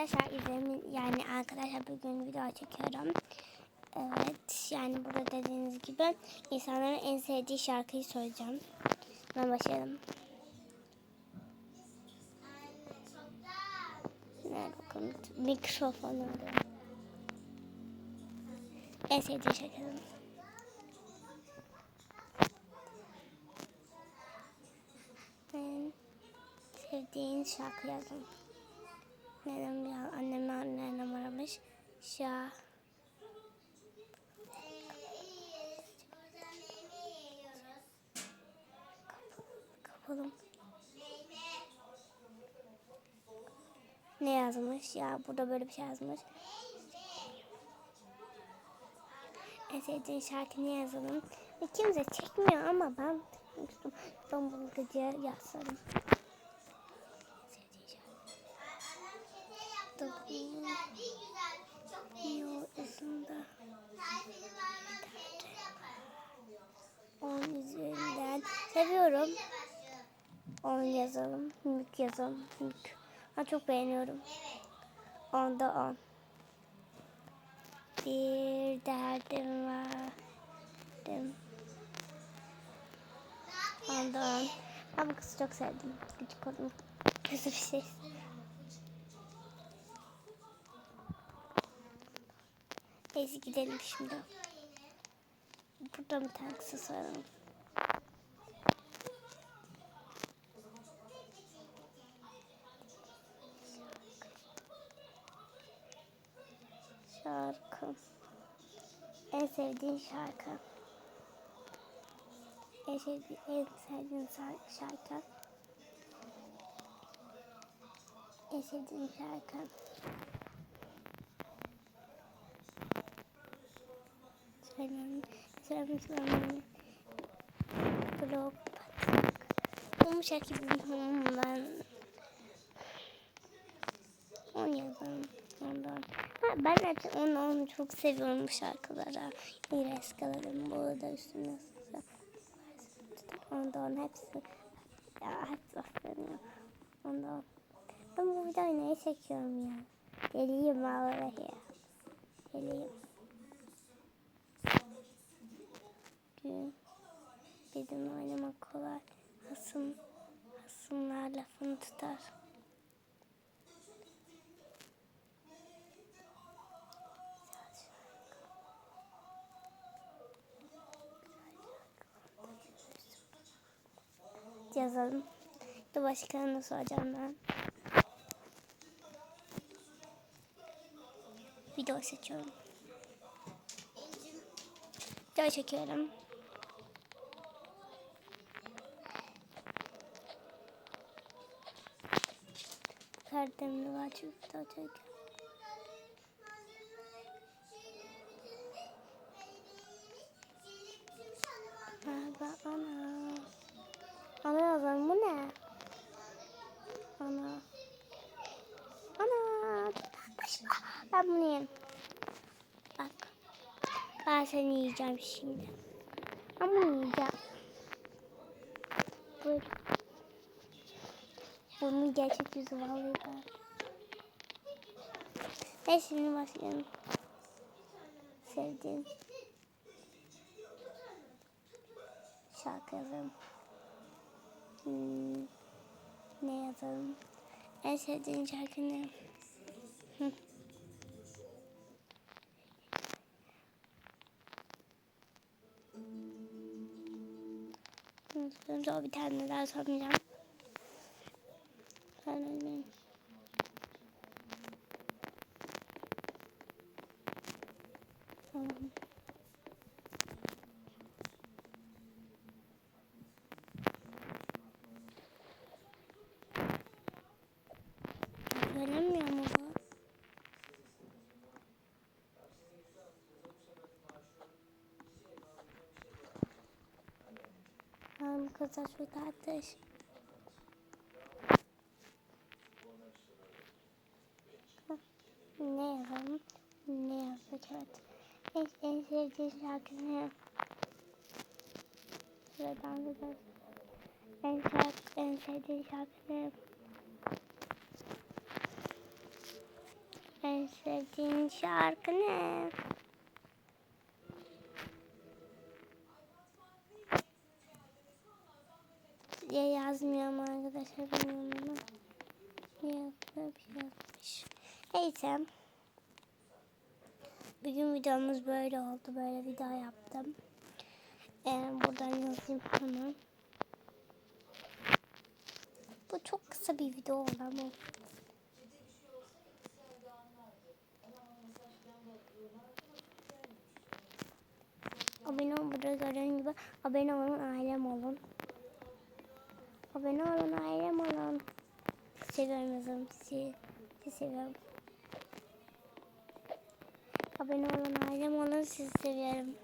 Arkadaşlar izlemin yani arkadaşlar bugün video çekiyorum. Evet yani burada dediğiniz gibi insanların en sevdiği şarkıyı söyleyeceğim. Ben başlayalım. Nerede bakalım? Mikrofonu alıyorum. En sevdiği şarkı. En sevdiğin şarkı yazın. Neden bir an anneme annem aramış. Şah. Kapalım. Ne yazmış? Ya burada böyle bir şey yazmış. En sevdiğin şarkı ne yazalım? Kimse çekmiyor ama ben. Ben bunu gece yazarım. Sevdiğin şarkı. Dokun. Yol ısında. On üzerinden seviyorum. On yazalım. Mük yazalım. Mük. Ben çok beğeniyorum. Onda on. Bir derdim var. Derdim. Onda on. Ben bu kızı çok sevdim. Küçük oldum. Kızı bir şey. Neyse gidelim şimdi. Burada bir tane kısa soralım. Sevdiğin şarkı. En sevdiğin, en sevdiğin şar- şarkı. En sevdiğin şarkı. Söylemem. Söylemem. Söylemem. Blok. Bu şarkı bilmiyorum ben. On yazalım. Ondan. Ben zaten onu, onu çok seviyorum şarkılara. Yine eskaladım. Bu arada üstüne Ondan hepsi ya hepsi aslında. Ondan. Ben bu videoyu neye çekiyorum ya? Deliyim vallahi ya. Deliyim. Gün. Bizim oynamak kolay. Hasım, hasımlar lafını tutar. Yazalım. Bir başkalarına soracağım ben. Video seçiyorum. Video çekiyorum. Kardemli var çok video çekiyorum. Ben bunu. Bak. Ben seni yiyeceğim şimdi. Bunu yiyeceğim. Buyur. Bunun gerçek yüzü vallahi ben. Neyse şimdi başlayalım. Sevdiğim. Şarkı yazalım. Hmm, ne yazalım? En sevdiğin şarkı ne? Hı. Sonra bir tane daha sormayacağım. Ben ölmeyeyim. Tamam. Kadar çok ateş. Ne yazalım? Ne yazdık evet. En, en sevdiğin şarkı ne? Şuradan da en, şarkı, en sevdiğin şarkı ne? En şarkı ne? Ya yazmıyorum arkadaşlar bilmiyorum ama. Yazmış yazmış. Neyse. Bugün videomuz böyle oldu. Böyle video yaptım. Ee, buradan yazayım hemen. Bu çok kısa bir video oldu ama. Abone ol burada gördüğün gibi abone olun ailem olun. Abone olun ailem olun. Seviyorum yazım sizi. Sizi seviyorum. Abone olun ailem olun sizi seviyorum.